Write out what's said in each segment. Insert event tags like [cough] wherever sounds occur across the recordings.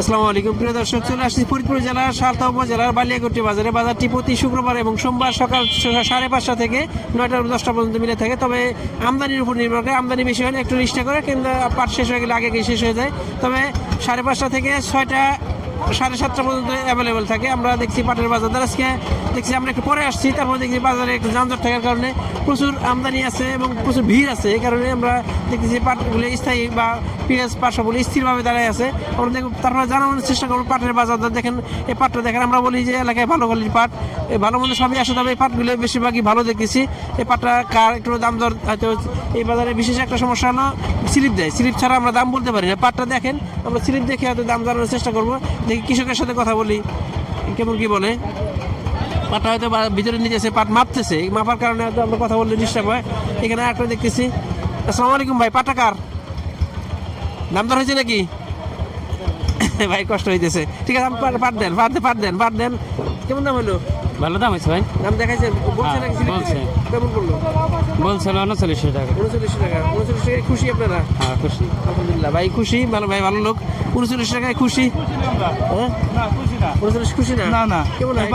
আসসালামু আলাইকুম। প্রিয় দর্শক, চলে আসছি ফরিদপুর জেলার সালতা উপজেলার বালিয়াকোটি বাজারে। বাজারটি প্রতি শুক্রবার এবং সোমবার সকাল সাড়ে পাঁচটা থেকে নয়টা দশটা পর্যন্ত মিলে থাকে। তবে আমদানির উপর নির্ভর করে আমদানি বেশি হলে একটু লিস্টে করে কিন্তু পাট শেষ হয়ে গেলে আগে শেষ হয়ে যায়। তবে সাড়ে পাঁচটা থেকে ছয়টা সাড়ে সাতটা পর্যন্ত অ্যাভেলেবেল থাকে। আমরা দেখছি পাটের বাজার। দ্বারা আজকে দেখছি আমরা একটু পরে আসছি, তারপর দেখছি বাজারে একটু যানজট থাকার কারণে প্রচুর আমদানি আছে এবং প্রচুর ভিড় আছে। এই কারণে আমরা দেখতেছি পাটগুলো স্থায়ী বা পেঁয়াজ পাশাগুলো স্থিরভাবে দাঁড়ায় আছে। আমরা দেখব, তারপরে জানানোর চেষ্টা করব পাটের বাজার। দর দেখেন, এই পাটটা দেখেন, আমরা বলি যে এলাকায় ভালো কোয়ালিটির পাট। এই ভালো মন্দ সবই আসে তবে এই পাটগুলো বেশিরভাগই ভালো দেখতেছি। এই পাটটা কার একটু দাম দর হয়তো এই বাজারে বিশেষ একটা সমস্যা হলো স্লিপ দেয়। স্লিপ ছাড়া আমরা দাম বলতে পারি না। পাটটা দেখেন, আমরা স্লিপ দেখে হয়তো দাম জানানোর চেষ্টা করব। দেখি কৃষকের সাথে কথা বলি, কেমন কি বলে, পাটটা হয়তো ভিতরে নিতেছে পাট মাপতেছে, মাপার কারণে হয়তো আমরা কথা বললে ডিস্টার্ব হয়। এখানে একটা দেখতেছি। আসসালামু আলাইকুম ভাই পাটাকার কার? দাম দর হয়েছে নাকি? ভাই, কষ্ট হইতেছে। ঠিক আছে পাট- পাট দেন পাট দেন পাট দেন পাট দেন। কেমন দাম হলো? ভালো দাম হয়েছে ভাই? দাম দেখাইছেন বলছে হ্যাঁ, নাকি স্লিপ বলছে। কেমন করল? বলছিল উনচল্লিশশো টাকা উনচল্লিশ টাকা। উনচল্লিশ টাকায় খুশি আপনারা? হ্যাঁ খুশি। আলহামদুলিল্লাহ। ভাই খুশি? ভালো ভাই ভালো লোক। উনচল্লিশ টাকায় খুশি? হ্যাঁ? উনচল্লিশ খুশি না? না না। কেমন হয়?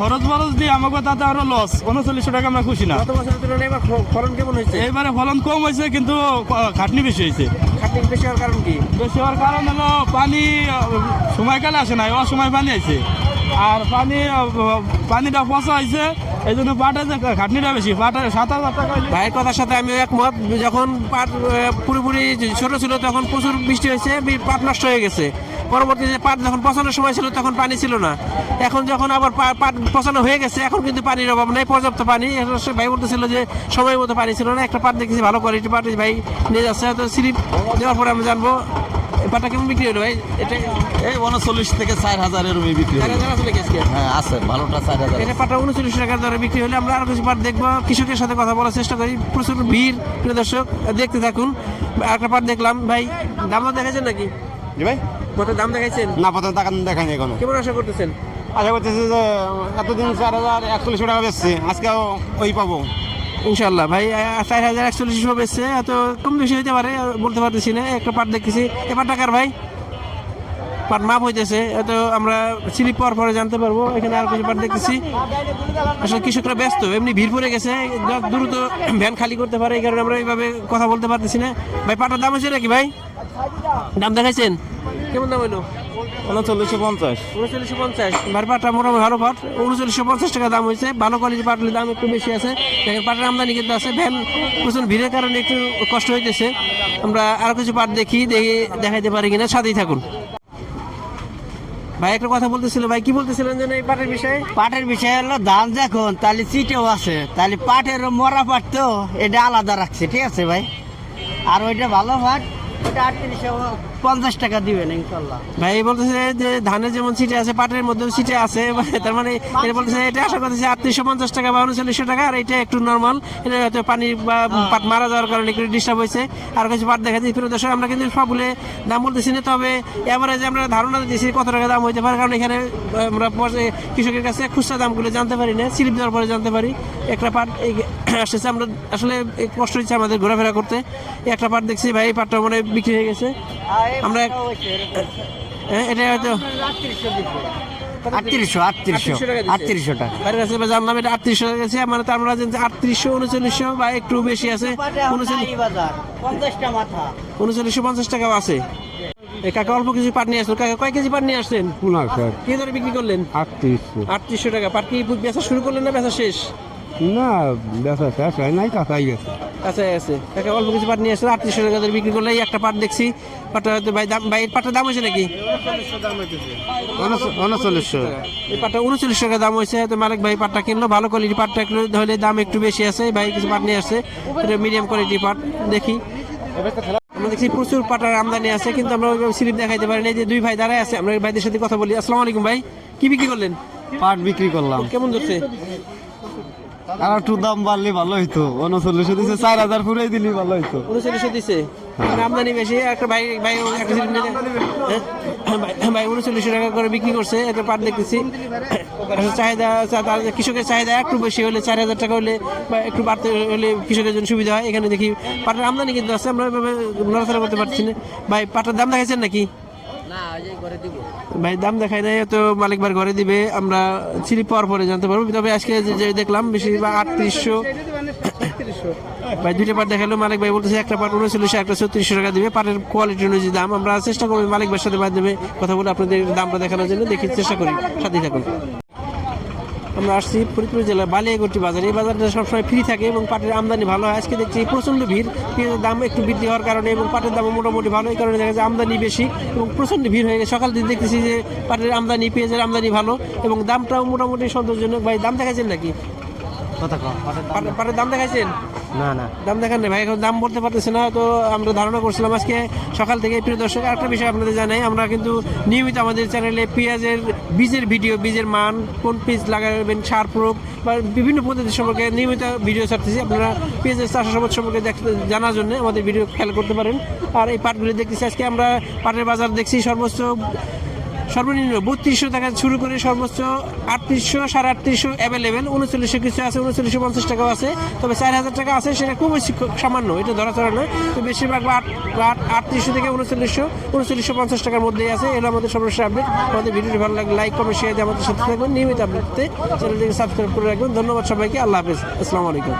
খরচ বরচ দিয়ে আমাকে তাতে আরও লস উনচল্লিশশো টাকা আমরা খুশি না। গত বছরের তুলনায় এবার ফলন কেমন হয়েছে? এইবারে ফলন কম হয়েছে কিন্তু খাটনি বেশি হয়েছে। খাটনি বেশি হওয়ার কারণ কি? বেশি হওয়ার কারণ হলো পানি সময়কালে আসে না অসময় পানি আছে আর পানি, পানিটা পচা হয়েছে, এই জন্য পাটের যে খাটনিটা বেশি পাটের সাত হাজার টাকা ভাইয়ের কথার সাথে আমি একমত, যখন পাট পুরোপুরি ছোটো ছিল, তখন প্রচুর বৃষ্টি হয়েছে পাট নষ্ট হয়ে গেছে। পরবর্তীতে পাট যখন পচানোর সময় ছিল, তখন পানি ছিল না। এখন যখন আবার পাট পচানো হয়ে গেছে, এখন কিন্তু পানির অভাব নেই, পর্যাপ্ত পানি। ভাই বলতেছিল যে, সময় মতো পানি ছিল না, একটা পাট দেখেছি ভালো কোয়ালিটি পাট ভাই নিয়ে যাচ্ছে, তো স্লিপ দেওয়ার পরে আমি জানব এই কেমন বিক্রি হলো ভাই? এটা এই উনচল্লিশ থেকে চার হাজারের রুমি বিক্রি চার হয় হাজার আসলে গেছে হ্যাঁ আছে ভালোটা চার হাজার। এটা পাটা উনচল্লিশ টাকার দরে বিক্রি হলে আমরা আরও কিছু পাট দেখব। কৃষকের সাথে কথা বলার চেষ্টা করি। প্রচুর ভিড় প্রিয় দর্শক দেখতে থাকুন। একটা পাট দেখলাম। ভাই দাম দর দেখাইছেন নাকি? জি ভাই। কত দাম দেখাইছেন? না প্রথম টাকা দেখায়নি এখনও। কেমন আশা করতেছেন? আশা করতেছি যে এতদিন চার হাজার একচল্লিশশো টাকা বেচছি আজকেও ওই পাবো। ইনশাল্লাহ ভাই চার হাজার একচল্লিশ বেচছে, এত কম বেশি হইতে পারে বলতে পারতেছি না, একটা পাট দেখতেছি। এ পাট টাকার ভাই? পাট মাপ হইতেছে, এত আমরা স্লিপ পাওয়ার পরে জানতে পারব, এখানে আর কিছু পাট দেখতেছি। আসলে কৃষকরা ব্যস্ত, এমনি ভিড় পড়ে গেছে দ্রুত [clears throat] ভ্যান খালি করতে পারে, এই কারণে আমরা এইভাবে কথা বলতে পারতেছি না। ভাই, পাটার দাম হয়েছে নাকি ভাই? দাম দেখাইছেন? কেমন দাম হইল? উনচল্লিশশো পঞ্চাশ। উনচল্লিশশো পঞ্চাশ। ভাই পাটটা মোটামুটি ভালো পাট। উনচল্লিশশো পঞ্চাশ টাকা দাম হয়েছে। ভালো কোয়ালিটির পাটের দাম একটু বেশি আছে। দেখেন পাটের আমদানি কিন্তু আছে। ভ্যান প্রচুর ভিড়ের কারণে একটু কষ্ট হইতেছে। আমরা আরও কিছু পাট দেখি দেখি দেখাইতে পারি কিনা। সাথেই থাকুন। ভাই একটা কথা বলতেছিল। ভাই কি বলতেছিলেন যেন এই পাটের বিষয়ে? পাটের বিষয় হলো ধান যখন তাহলে চিটেও আছে। তাহলে পাটের মরা পাট তো এটা আলাদা রাখছে। ঠিক আছে ভাই? আর ওইটা ভালো পাট ওটা আটত্রিশশো পঞ্চাশ টাকা দিবেন ইনশাল্লাহ। ভাই বলতেছে যে ধানের যেমন সিটে আছে পাটের মধ্যেও সিটে আছে তার মানে এটা বলতেছে এটা আশা করতেছে আটত্রিশশো পঞ্চাশ টাকা বা উনচল্লিশশো টাকা আর এটা একটু নর্মাল এটা হয়তো পানি বা পাট মারা যাওয়ার কারণে একটু ডিস্টার্ব হয়েছে। আর কিছু পাট দেখা দিই প্রিয় দর্শক আমরা কিন্তু সবগুলো দাম বলতেছি না তবে এভারেজে আমরা ধারণা দিচ্ছি কত টাকা দাম হইতে পারে কারণ এখানে আমরা কৃষকের কাছে খুচরা দামগুলো জানতে পারি না স্লিপ দেওয়ার পরে জানতে পারি। একটা পাট [coughs] আসতেছে আমরা আসলে কষ্ট হচ্ছে আমাদের ঘোরাফেরা করতে। একটা পাট দেখছি ভাই এই পাটটা মানে বিক্রি হয়ে গেছে। আমরা এটা হয়তো আটত্রিশশো আটত্রিশশো 3800 টাকা দিছে। আটত্রিশশো টাকা। বাইরের কাছে জানলাম এটা আটত্রিশশো টাকা গেছে মানে তার আমরা জানছি আটত্রিশশো উনচল্লিশশো বা একটু বেশি আছে। উনচল্লিশশো পঞ্চাশ টাকাও আছে। কাকা অল্প কিছু পাট নিয়ে আসলো। কাকা কয় কেজি পাট নিয়ে আসছেন? কি দরে বিক্রি করলেন? আটত্রিশশো। আটত্রিশশো টাকা। পাট কি বেচা শুরু করলেন না বেচা শেষ? না বেচা শেষ হয় নাই কাঁচাই গেছে। আচ্ছা আছে। কাকা অল্প কিছু পাট নিয়ে আসলো আটত্রিশশো টাকা দরে বিক্রি করলে একটা পাট দেখছি। পাটটা হয়তো ভাই দাম ভাই এর পাটটার দাম হয়েছে নাকি? উনচল্লিশশো এই পাটটা উনচল্লিশ টাকা দাম হয়েছে। তো মালিক ভাই পাটটা কিনলো ভালো কোয়ালিটি পাটটা একটু হলে দাম একটু বেশি আছে। ভাই কিছু পাট নিয়ে আসছে এটা মিডিয়াম কোয়ালিটি পাট দেখি। আমরা দেখছি প্রচুর পাটার আমদানি আছে কিন্তু আমরা ওইভাবে স্লিপ দেখাইতে পারি না। যে দুই ভাই দাঁড়ায় আছে আমরা ভাইদের সাথে কথা বলি। আসসালামু আলাইকুম ভাই কি বিক্রি করলেন? পাট বিক্রি করলাম। কেমন ধরছে? আর একটু দাম বাড়লে ভালো হইতো। উনচল্লিশশো দিছে চার হাজার ফুরাই দিলি ভালো হইতো। উনচল্লিশশো দিছে? মানে আমদানি বেশি একটা ভাই ভাই একটা হ্যাঁ, ভাই- ভাই উনচল্লিশশো টাকা করে বিক্রি করছে একটা পাট দেখতেছি। চাহিদা কৃষকের চাহিদা একটু বেশি হলে চার হাজার টাকা হলে বা একটু বাড়তে হলে কৃষকের জন্য সুবিধা হয়। এখানে দেখি পাটের আমদানি কিন্তু আছে আমরা নড়াচড়া করতে পারছি না। ভাই পাটের দাম দেখাইছেন নাকি? ভাই, দাম দেখায় নাই তো মালিক বার ঘরে দিবে, আমরা চিনি পাওয়ার পরে জানতে পারব। তবে আজকে যে- দেখলাম, বেশিরভাগ আটত্রিশশো। ভাই, দুইটা পাট দেখাল, মালিক ভাই বলতেছে, একটা পাট উনচল্লিশশো, একটা ছত্রিশশো টাকা দিবে। পাটের কোয়ালিটি অনুযায়ী দাম, আমরা চেষ্টা করব মালিক ভাইয়ের সাথে মাধ্যমে কথা বলে আপনাদের দামটা দেখানোর জন্য দেখি চেষ্টা করি। সাথে থাকুন। আমরা আসছি ফরিদপুর জেলার বালিয়াগুটি বাজার। এই বাজারটা সবসময় ফ্রি থাকে এবং পাটের আমদানি ভালো হয়। আজকে দেখছি প্রচণ্ড ভিড়। পেঁয়াজের দাম একটু বৃদ্ধি হওয়ার কারণে এবং পাটের দাম মোটামুটি ভালো। এই কারণে দেখা যায় আমদানি বেশি এবং প্রচণ্ড ভিড় হয়ে গেছে। সকাল দিন দেখতেছি যে পাটের আমদানি পেঁয়াজের আমদানি ভালো এবং দামটাও মোটামুটি সন্তোষজনক। ভাই দাম দেখাচ্ছেন নাকি? পাটের- পাটের দাম দেখাইছেন? না না। দাম দেখান না ভাই, এখন দাম বলতে পারতেছে না, তো আমরা ধারণা করছিলাম আজকে সকাল থেকে, প্রিয় দর্শক একটা বিষয় আপনাদের জানাই, আমরা কিন্তু নিয়মিত আমাদের চ্যানেলে পেঁয়াজের বীজের ভিডিও বীজের মান, কোন বীজ লাগাবেন, সার প্রয়োগ, বা বিভিন্ন পদ্ধতি সম্পর্কে নিয়মিত ভিডিও ছাড়তেছি। আপনারা পেঁয়াজের চাষাবাদ সম্পর্কে জানার জন্য আমাদের ভিডিও খেয়াল করতে পারেন। আর এই পাটগুলি দেখতেছি, আজকে আমরা পাটের বাজার দেখছি, সর্বোচ্চ সর্বনিম্ন বত্রিশশো টাকা শুরু করে সর্বোচ্চ আটত্রিশশো, সাড়ে আটত্রিশশো অ্যাভেলেবেল উনচল্লিশশো কিছু আছে, উনচল্লিশশো পঞ্চাশ টাকাও আছে, তবে চার হাজার টাকা আছে, সেটা খুব বেশি সামান্য, এটা ধরা চড়া নয় তো বেশিরভাগ আট আট আটত্রিশশো থেকে উনচল্লিশশো উনচল্লিশশো পঞ্চাশ টাকার মধ্যেই আছে এটা আমাদের সর্বশেষ আপডেট আমাদের ভিডিওটি ভালো লাগলে লাইক কমেন্ট শেয়ার দিয়ে আমাদের সাথে থাকবেন। নিয়মিত আপডেটতে চ্যানেলটিকে সাবস্ক্রাইব করে রাখবেন। ধন্যবাদ সবাইকে, আল্লাহ হাফেজ। আসসালামু আলাইকুম।